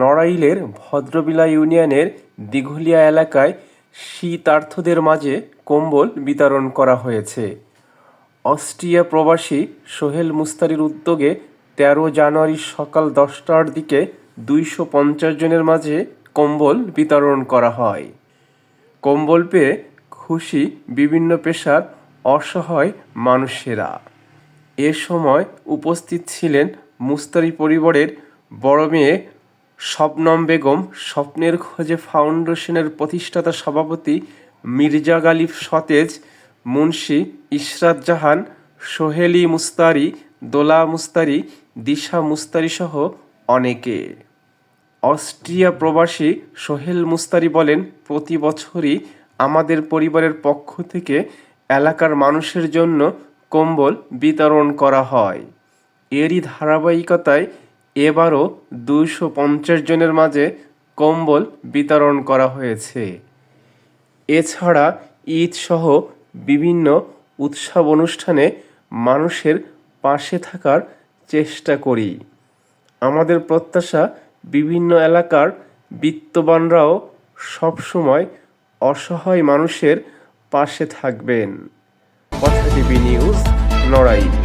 নড়াইলের ভদ্রবিলা ইউনিয়নের দিঘলিয়া এলাকায় শীতার্থদের মাঝে কম্বল বিতরণ করা হয়েছে। অস্ট্রিয়া প্রবাসী সোহেল মুস্তারির উদ্যোগে তেরো জানুয়ারি সকাল দশটার দিকে দুইশো পঞ্চাশ জনের মাঝে কম্বল বিতরণ করা হয়। কম্বল পেয়ে খুশি বিভিন্ন পেশার অসহায় মানুষেরা। এ সময় উপস্থিত ছিলেন মুস্তারি পরিবারের বড় মেয়ে শবনম বেগম, স্বপ্নের খোঁজে ফাউন্ডেশনের প্রতিষ্ঠাতা সভাপতি মির্জা গালিব সতেজ, মুন্সি ইশরাত জাহান, সোহেলি মুস্তারি, দোলা মুস্তারি, দিশা মুস্তারি সহ অনেকে। অস্ট্রিয়া প্রবাসী সোহেল মুস্তারি বলেন, প্রতি বছরই আমাদের পরিবারের পক্ষ থেকে এলাকার মানুষের জন্য কম্বল বিতরণ করা হয়। এরই ধারাবাহিকতায় এবারও দুইশো পঞ্চাশ জনের মাঝে কম্বল বিতরণ করা হয়েছে। এছাড়া ঈদ সহ বিভিন্ন উৎসব অনুষ্ঠানে মানুষের পাশে থাকার চেষ্টা করি। আমাদের প্রত্যাশা, বিভিন্ন এলাকার বিত্তবানরাও সবসময় অসহায় মানুষের পাশে থাকবেন। কথা টিভি নিউজ নড়াইল।